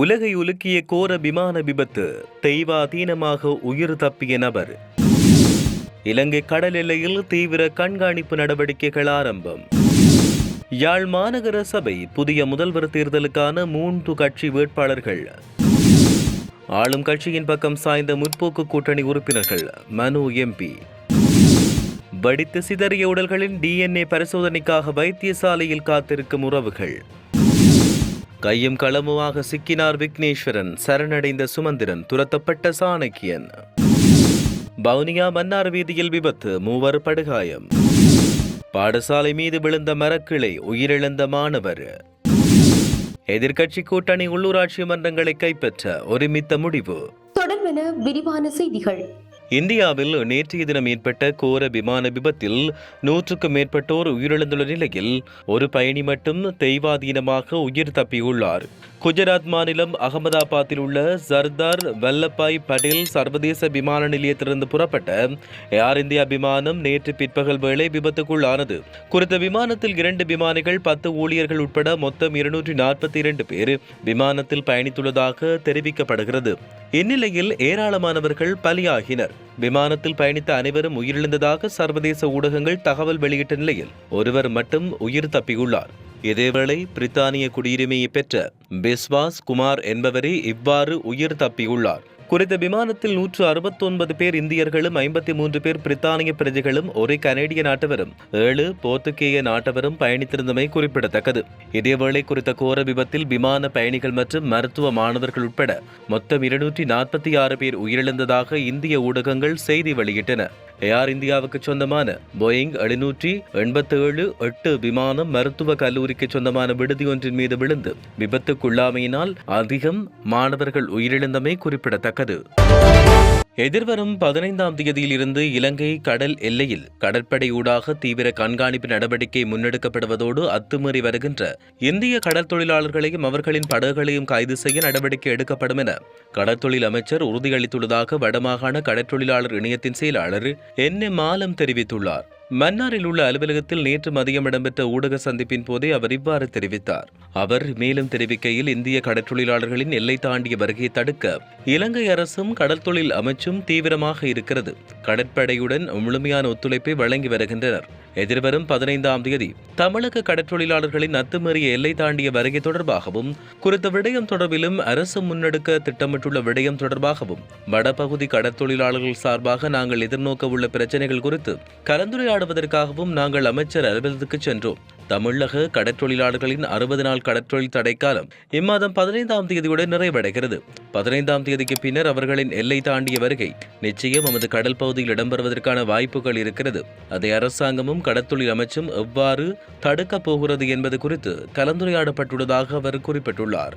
உலகை உலுக்கிய கோர விமான விபத்து தெய்வாதீனமாக உயிர் தப்பிய நபர். இலங்கை கடல் எல்லையில் தீவிர கண்காணிப்பு நடவடிக்கைகள் ஆரம்பம். யாழ் மாநகர சபை புதிய முதல்வர் தேர்தலுக்கான மூன்று கட்சி வேட்பாளர்கள். ஆளும் கட்சியின் பக்கம் சாய்ந்த முற்போக்கு கூட்டணி உறுப்பினர்கள் மனு எம்பி வடித்து சிதறிய உடல்களின் டிஎன்ஏ பரிசோதனைக்காக வைத்தியசாலையில் காத்திருக்கும் உறவுகள். கையும் களமுமாக சிக்கினார் விக்னேஸ்வரன். சரணடைந்த சுமந்திரன் துரத்தப்பட்ட சாணக்கியன். வவுனியா மன்னார் வீதியில் விபத்து மூவர் படுகாயம். பாடசாலை மீது விழுந்த மரக்கிளை உயிரிழந்த மாணவர். எதிர்க்கட்சி கூட்டணி உள்ளூராட்சி மன்றங்களை கைப்பற்ற ஒருமித்த முடிவு. தொடர்பென விரிவான செய்திகள். இந்தியாவில் நேற்றைய தினம் ஏற்பட்ட கோர விமான விபத்தில் நூற்றுக்கும் மேற்பட்டோர் உயிரிழந்துள்ள நிலையில் ஒரு பயணி மட்டும் தெய்வாதீனமாக உயிர் தப்பியுள்ளார். குஜராத் மாநிலம் அகமதாபாத்தில் உள்ள சர்தார் வல்லபாய் படேல் சர்வதேச விமான நிலையத்திலிருந்து புறப்பட்ட ஏர் இந்தியா விமானம் நேற்று பிற்பகல் வேளை விபத்துக்குள்ளானது. குறித்த விமானத்தில் இரண்டு விமானிகள் பத்து ஊழியர்கள் உட்பட மொத்தம் இருநூற்றி நாற்பத்தி இரண்டு பேர் விமானத்தில் பயணித்துள்ளதாக தெரிவிக்கப்படுகிறது. இந்நிலையில் ஏராளமானவர்கள் பலியாகினர். விமானத்தில் பயணித்த அனைவரும் உயிரிழந்ததாக சர்வதேச ஊடகங்கள் தகவல் வெளியிட்ட நிலையில் ஒருவர் மட்டும் உயிர் தப்பியுள்ளார். இதேவேளை பிரித்தானிய குடியுரிமையை பெற்ற பிஸ்வாஸ் குமார் என்பவரே இவ்வாறு உயிர் தப்பியுள்ளார். குறித்த விமானத்தில் நூற்று அறுபத்தொன்பது பேர் இந்தியர்களும் ஐம்பத்தி மூன்று பேர் பிரித்தானிய பிரஜைகளும் ஒரு கனேடிய நாட்டவரும் ஏழு போர்த்துகேய நாட்டவரும் பயணித்திருந்தமை குறிப்பிடத்தக்கது. இதேவேளை குறித்த கோர விபத்தில் விமான பயணிகள் மற்றும் மருத்துவ மாணவர்கள் உட்பட மொத்தம் இருநூற்றி நாற்பத்தி ஆறு பேர் உயிரிழந்ததாக இந்திய ஊடகங்கள் செய்தி வெளியிட்டன. ஏர் இந்தியாவுக்கு சொந்தமான போயிங் எழுநூற்றி எண்பத்தி ஏழு எட்டு விமானம் மருத்துவ கல்லூரிக்கு சொந்தமான விடுதி ஒன்றின் மீது விழுந்து விபத்துக்குள்ளாமையினால் அதிகம் மாணவர்கள் உயிரிழந்தமை குறிப்பிடத்தக்கது. எதிர்வரும் பதினைந்தாம் தேதியிலிருந்து இலங்கை கடல் எல்லையில் கடற்படை ஊடாக தீவிர கண்காணிப்பு நடவடிக்கை முன்னெடுக்கப்படுவதோடு அத்துமீறி வருகின்ற இந்திய கடல் தொழிலாளர்களையும் அவர்களின் படகுகளையும் கைது செய்ய நடவடிக்கை எடுக்கப்படும் என கடற்தொழில் அமைச்சர் உறுதியளித்துள்ளதாக வடமாகாண கடற்தொழிலாளர் இணையத்தின் செயலாளர் என். மாலம் தெரிவித்துள்ளார். மன்னாரில் உள்ள அலுவலகத்தில் நேற்று மதியம் இடம்பெற்ற ஊடக சந்திப்பின் போதே அவர் இவ்வாறு தெரிவித்தார். அவர் மேலும் தெரிவிக்கையில் இந்திய கடற்தொழிலாளர்களின் எல்லை தாண்டிய வருகையை தடுக்க இலங்கை அரசும் கடல் தொழில் அமைச்சும் தீவிரமாக இருக்கிறது. கடற்படையுடன் முழுமையான ஒத்துழைப்பை வழங்கி வருகின்றனர். எதிர்வரும் பதினைந்தாம் தேதி தமிழக கடற்றொழிலாளர்களின் அத்துமீறிய எல்லை தாண்டிய வருகை தொடர்பாகவும் குறித்த விடயம் தொடர்பிலும் அரசு முன்னெடுக்க திட்டமிட்டுள்ள விடயம் தொடர்பாகவும் வடபகுதி கடற்தொழிலாளர்கள் சார்பாக நாங்கள் எதிர்நோக்க உள்ள பிரச்சனைகள் குறித்து கலந்துரையாடுவதற்காகவும் நாங்கள் அமைச்சர் அலுவலகத்துக்கு சென்றோம். தமிழக கடற்றொழிலாளர்களின் அறுபது நாள் கடற்றொழில் தடைக்காலம் இம்மாதம் பதினைந்தாம் தேதியுடன் நிறைவடைகிறது. பதினைந்தாம் தேதிக்கு பின்னர் அவர்களின் எல்லை தாண்டிய வருகை நிச்சயம் நமது கடல் பகுதியில் இடம்பெறுவதற்கான வாய்ப்புகள் இருக்கிறது. அதை அரசாங்கமும் கடற்தொழில் அமைச்சும் எவ்வாறு தடுக்கப் போகிறது என்பது குறித்து கலந்துரையாடப்பட்டுள்ளதாக அவர் குறிப்பிட்டுள்ளார்.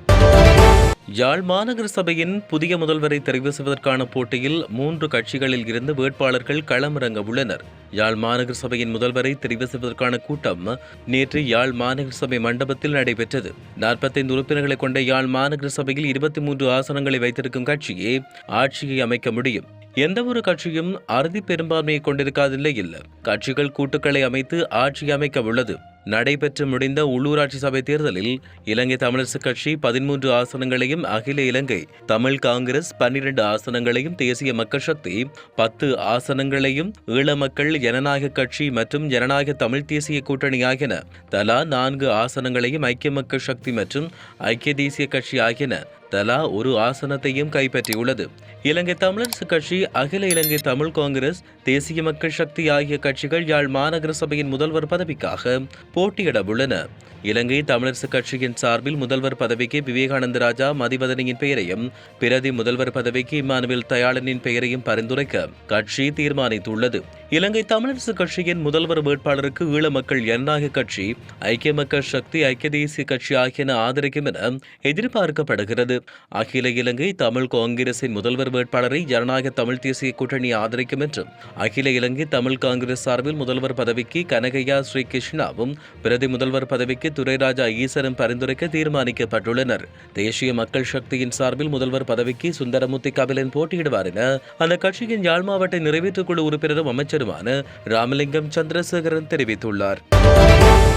யாழ் மாநகர சபையின் புதிய முதல்வரை தெரிவு செய்வதற்கான போட்டியில் மூன்று கட்சிகளில் இருந்து வேட்பாளர்கள் களமிறங்க உள்ளனர். யாழ் மாநகர சபையின் முதல்வரை தெரிவு செய்வதற்கான கூட்டம் நேற்று யாழ் மாநகர சபை மண்டபத்தில் நடைபெற்றது. நாற்பத்தைந்து உறுப்பினர்களை கொண்ட யாழ் மாநகர சபையில் இருபத்தி மூன்று ஆசனங்களை வைத்திருக்கும் கட்சியே ஆட்சியை அமைக்க முடியும். எந்த ஒரு கட்சியும் அறுதி பெரும்பான்மையை கொண்டிருக்காத நிலையில் கட்சிகள் கூட்டுக்களை அமைத்து ஆட்சி அமைக்க உள்ளது. நடைபெற்று முடிந்த உள்ளூராட்சி சபை தேர்தலில் இலங்கை தமிழரசுக் கட்சி பதிமூன்று ஆசனங்களையும் அகில இலங்கை தமிழ் காங்கிரஸ் பன்னிரண்டு ஆசனங்களையும் தேசிய மக்கள் சக்தி பத்து ஆசனங்களையும் ஈழ மக்கள் ஜனநாயக கட்சி மற்றும் ஜனநாயக தமிழ் தேசிய கூட்டணி ஆகியன தலா நான்கு ஆசனங்களையும் ஐக்கிய மக்கள் சக்தி மற்றும் ஐக்கிய தேசிய கட்சி ஆகியன தலா ஒரு ஆசனத்தையும் கைப்பற்றியுள்ளது. இலங்கை தமிழரசு கட்சி அகில இலங்கை தமிழ் காங்கிரஸ் தேசிய மக்கள் சக்தி ஆகிய கட்சிகள் யாழ் மாநகர சபையின் முதல்வர் பதவிக்காக போட்டியிட உள்ளன இலங்கை தமிழரசு கட்சியின் சார்பில் முதல்வர் பதவிக்கு விவேகானந்த ராஜா மதிவதனியின் பெயரையும் பிரதி முதல்வர் பதவிக்கு இம்மானுவேல் தயாளனின் பெயரையும் பரிந்துரைக்க கட்சி தீர்மானித்துள்ளது. இலங்கை தமிழரசு கட்சியின் முதல்வர் வேட்பாளருக்கு ஈழ மக்கள் ஜனநாயக கட்சி ஐக்கிய மக்கள் சக்தி ஐக்கிய தேசிய கட்சி ஆகியன ஆதரிக்கும் என எதிர்பார்க்கப்படுகிறது. அகில இலங்கை தமிழ் காங்கிரசின் முதல்வர் வேட்பாளரை ஜனநாயக தமிழ் தேசிய கூட்டணி ஆதரிக்கும் என்றும் அகில இலங்கை தமிழ் காங்கிரஸ் சார்பில் முதல்வர் பதவிக்கு கனகையா ஸ்ரீகிருஷ்ணாவும் பிரதி முதல்வர் பதவிக்கு துரைராஜா ஈசரும் பரிந்துரைக்க தீர்மானிக்கப்பட்டுள்ளனர். தேசிய மக்கள் சக்தியின் சார்பில் முதல்வர் பதவிக்கு சுந்தரமூர்த்தி கபிலன் போட்டியிடுவார் என அந்த கட்சியின் யாழ் மாவட்ட நிறைவேற்றுக் குழு உறுப்பினரும் அமைச்சருமான ராமலிங்கம் சந்திரசேகரன் தெரிவித்துள்ளார்.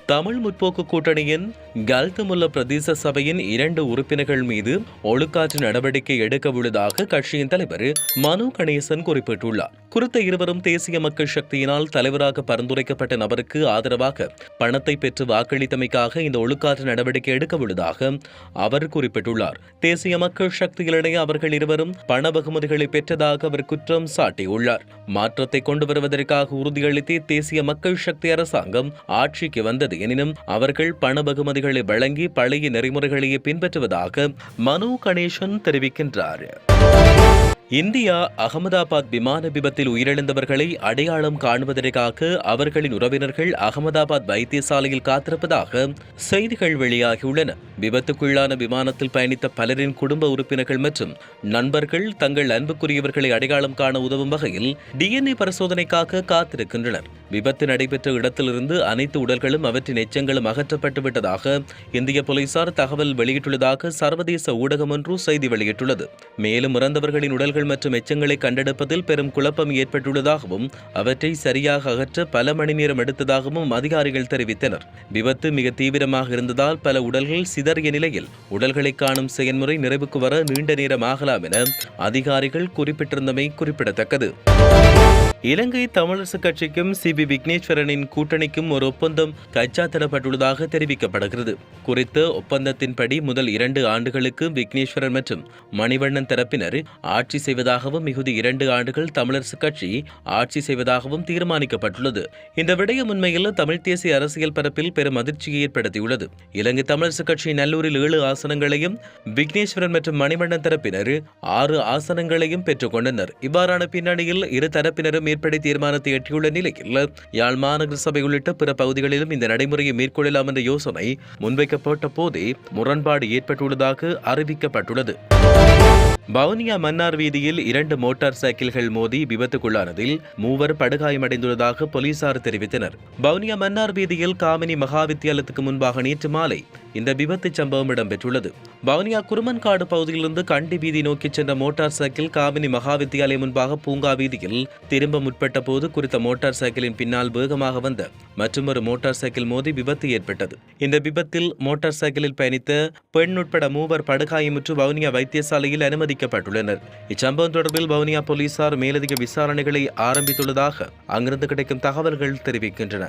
தமிழ் முற்போக்கு கூட்டணியின் கல்தமுல்ல பிரதேச சபையின் இரண்டு உறுப்பினர்கள் மீது ஒழுக்காற்று நடவடிக்கை எடுக்க உள்ளதாக கட்சியின் தலைவர் மனு கணேசன் குறிப்பிட்டுள்ளார். குறித்த இருவரும் தேசிய மக்கள் சக்தியினால் தலைவராக பரிந்துரைக்கப்பட்ட நபருக்கு ஆதரவாக பணத்தை பெற்று வாக்களித்தமைக்காக இந்த ஒழுக்காற்று நடவடிக்கை எடுக்க உள்ளதாக அவர் குறிப்பிட்டுள்ளார். தேசிய மக்கள் சக்திகளிடையே அவர்கள் இருவரும் பண பகுமதிகளை பெற்றதாக அவர் குற்றம் சாட்டியுள்ளார். மாற்றத்தை கொண்டு வருவதற்காக உறுதியளித்து தேசிய மக்கள் சக்தி அரசாங்கம் ஆட்சிக்கு வந்தது. எனினும் அவர்கள் பண பகுமதிகளை வழங்கி பழைய நெறிமுறைகளையே பின்பற்றுவதாக மனு கணேசன் தெரிவிக்கின்றார். இந்தியா அகமதாபாத் விமான விபத்தில் உயிரிழந்தவர்களை அடையாளம் காணுவதற்காக அவர்களின் உறவினர்கள் அகமதாபாத் வைத்தியசாலையில் காத்திருப்பதாக செய்திகள் வெளியாகியுள்ளன. விபத்துக்குள்ளான விமானத்தில் பயணித்த பலரின் குடும்ப உறுப்பினர்கள் மற்றும் நண்பர்கள் தங்கள் அன்புக்குரியவர்களை அடையாளம் காண உதவும் வகையில் டிஎன்ஏ பரிசோதனைக்காக காத்திருக்கின்றனர். விபத்து நடைபெற்ற இடத்திலிருந்து அனைத்து உடல்களும் அவற்றின் எச்சங்களும் அகற்றப்பட்டு விட்டதாக இந்திய போலீசார் தகவல் வெளியிட்டுள்ளதாக சர்வதேச ஊடகம் ஒன்று செய்தி வெளியிட்டுள்ளது. மேலும் இறந்தவர்களின் உடல்கள் மற்றும் எச்சங்களை கண்டெடுப்பதில் பெரும் குழப்பம் ஏற்பட்டுள்ளதாகவும் அவற்றை சரியாக அகற்ற பல மணி நேரம் எடுத்ததாகவும் அதிகாரிகள் தெரிவித்தனர். விபத்து மிக தீவிரமாக இருந்ததால் பல உடல்கள் சித சிதறிய நிலையில் உடல்களை காணும் செயல்முறை நிறைவுக்கு வர நீண்ட நேரம் ஆகலாம் என அதிகாரிகள் குறிப்பிட்டிருந்தமை குறிப்பிடத்தக்கது. இலங்கை தமிழரசு கட்சிக்கும் சி பி விக்னேஸ்வரனின் கூட்டணிக்கும் ஒரு ஒப்பந்தம் கைச்சாத்திடப்பட்டுள்ளதாக தெரிவிக்கப்படுகிறது. குறித்த ஒப்பந்தத்தின்படி முதல் இரண்டு ஆண்டுகளுக்கு விக்னேஸ்வரன் மற்றும் மணிவண்ணன் தரப்பினர் ஆட்சி செய்வதாகவும் மிகுதி இரண்டு ஆண்டுகள் தமிழரசு கட்சி ஆட்சி செய்வதாகவும் தீர்மானிக்கப்பட்டுள்ளது. இந்த விடயம் உண்மையில் தமிழ் தேசிய அரசியல் பரப்பில் பெரும் அதிர்ச்சியை ஏற்படுத்தியுள்ளது. இலங்கை தமிழரசு கட்சி நல்லூரில் ஏழு ஆசனங்களையும் விக்னேஸ்வரன் மற்றும் மணிவண்ணன் தரப்பினர் ஆறு ஆசனங்களையும் பெற்றுக் கொண்டனர். இவ்வாறான பின்னணியில் இரு தரப்பினரும் மேற்படி தீர்மானத்தை எட்டியுள்ள நிலையில் யாழ் மாநகர சபை உள்ளிட்ட பிற பகுதிகளிலும் இந்த நடைமுறையை மேற்கொள்ளலாம் என்ற யோசனை முன்வைக்கப்பட்ட போதே முரண்பாடு ஏற்பட்டுள்ளதாக அறிவிக்கப்பட்டுள்ளது. வவுனியா மன்னார் வீதியில் இரண்டு மோட்டார் சைக்கிள்கள் மோதி விபத்துக்குள்ளானதில் மூவர் படுகாயமடைந்துள்ளதாக போலீசார் தெரிவித்தனர். வவுனியா மன்னார் வீதியில் காமினி மகா வித்தியாலயத்துக்கு முன்பாக நேற்று மாலை இந்த விபத்து சம்பவம் இடம்பெற்றுள்ளது. வவுனியா குருமன்காடு பகுதியிலிருந்து கண்டி வீதி நோக்கி சென்ற மோட்டார் சைக்கிள் காவினி மகா வித்தியாலயம் முன்பாக பூங்கா வீதியில் திரும்ப முற்பட்ட போது குறித்த மோட்டார் சைக்கிளின் பின்னால் வேகமாக வந்த மற்றொரு மோட்டார் சைக்கிள் மோதி விபத்து ஏற்பட்டது. இந்த விபத்தில் மோட்டார் சைக்கிளில் பயணித்த பெண் உட்பட மூவர் படுகாயமுற்று வவுனியா வைத்தியசாலையில் அனுமதிக்கப்பட்டுள்ளனர். இச்சம்பவம் தொடர்பில் வவுனியா போலீசார் மேலதிக விசாரணைகளை ஆரம்பித்துள்ளதாக அங்கிருந்து கிடைக்கும் தகவல்கள் தெரிவிக்கின்றன.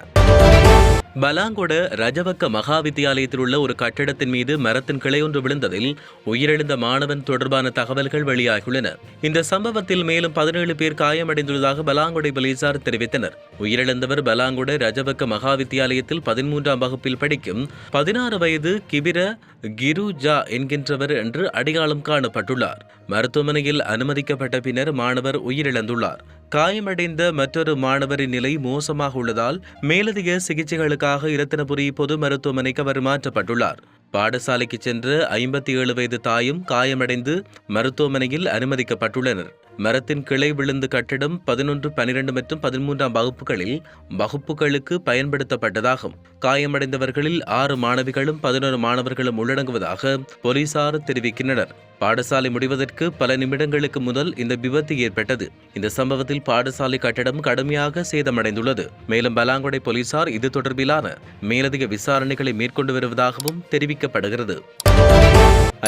பலாங்கொட ரஜவக்க மகா வித்தியாலயத்தில் உள்ள ஒரு கட்டிடத்தின் மீது மரத்தின் கிளை ஒன்று விழுந்ததில் உயிரிழந்த மாணவன் தொடர்பான தகவல்கள் வெளியாகியுள்ளன. இந்த சம்பவத்தில் மேலும் பதினேழு பேர் காயமடைந்துள்ளதாக பலாங்கொடை போலீசார் தெரிவித்தனர். உயிரிழந்தவர் பலாங்கொட ரஜவக்க மகா வித்தியாலயத்தில் பதிமூன்றாம் வகுப்பில் படிக்கும் பதினாறு வயது கிபிர கிருஜா என்கின்றவர் என்று அடையாளம் காணப்பட்டுள்ளார். மருத்துவமனையில் அனுமதிக்கப்பட்ட பின்னர் மாணவர் உயிரிழந்துள்ளார். காயமடைந்த மற்றொரு மாணவரின் நிலை மோசமாக உள்ளதால் மேலதிக சிகிச்சைகளுக்காக இரத்தினபுரி பொது மருத்துவமனைக்கு அவர் மாற்றப்பட்டுள்ளார். பாடசாலைக்கு சென்ற ஐம்பத்தி ஏழு வயது தாயும் காயமடைந்து மருத்துவமனையில் அனுமதிக்கப்பட்டுள்ளனர். மரத்தின் கிளை விழுந்து கட்டிடம் பதினொன்று பனிரெண்டு மற்றும் பதிமூன்றாம் வகுப்புகளில் வகுப்புகளுக்கு பயன்படுத்தப்பட்டதாகும். காயமடைந்தவர்களில் ஆறு மாணவிகளும் பதினொரு மாணவர்களும் உள்ளடங்குவதாக போலீசார் தெரிவிக்கின்றனர். பாடசாலை முடிவதற்கு பல நிமிடங்களுக்கு முதல் இந்த விபத்து ஏற்பட்டது. இந்த சம்பவத்தில் பாடசாலை கட்டடம் கடுமையாக சேதமடைந்துள்ளது. மேலும் பலாங்கொடை போலீசார் இது தொடர்பிலான மேலதிக விசாரணைகளை மேற்கொண்டு வருவதாகவும் தெரிவிக்கப்படுகிறது.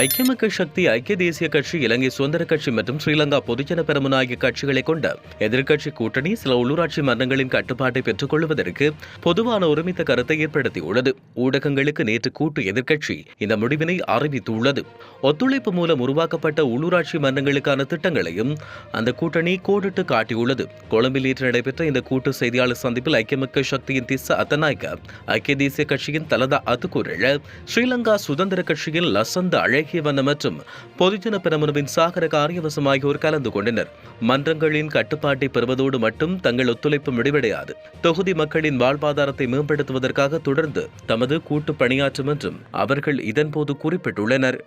ஐக்கிய மக்கள் சக்தி ஐக்கிய தேசிய கட்சி இலங்கை சுதந்திர கட்சி மற்றும் ஸ்ரீலங்கா பொதுஜன பெரமுன ஆகிய கட்சிகளை கொண்ட எதிர்க்கட்சி கூட்டணி சில உள்ளூராட்சி மன்றங்களின் கட்டுப்பாட்டை பெற்றுக் கொள்வதற்கு பொதுவான ஒருமித்த கருத்தை ஏற்படுத்தியுள்ளது. ஊடகங்களுக்கு நேற்று கூட்டு எதிர்க்கட்சி இந்த முடிவினை அறிவித்துள்ளது. ஒத்துழைப்பு மூலம் உருவாக்கப்பட்ட உள்ளூராட்சி மன்றங்களுக்கான திட்டங்களையும் அந்த கூட்டணி கோடிட்டு காட்டியுள்ளது. கொழும்பில் நேற்று நடைபெற்ற இந்த கூட்டு செய்தியாளர் சந்திப்பில் ஐக்கிய மக்கள் சக்தியின் திஸ்ஸ அத்தநாயக்க ஐக்கிய தேசிய கட்சியின் தலதா அத்துக்குரல் ஸ்ரீலங்கா சுதந்திர கட்சியின் லசந்த அழை அழகியவண்ண மற்றும் பொதுஜன பெரமுனவின் சாகர காரியவசம் ஆகியோர் கலந்து கொண்டனர். மன்றங்களின் கட்டுப்பாட்டை பெறுவதோடு மட்டும் தங்கள் ஒத்துழைப்பு முடிவடையாது. தொகுதி மக்களின் வாழ்வாதாரத்தை மேம்படுத்துவதற்காக தொடர்ந்து தமது கூட்டு பணியாற்றும் என்றும் அவர்கள் இதன்போது குறிப்பிட்டுள்ளனர்.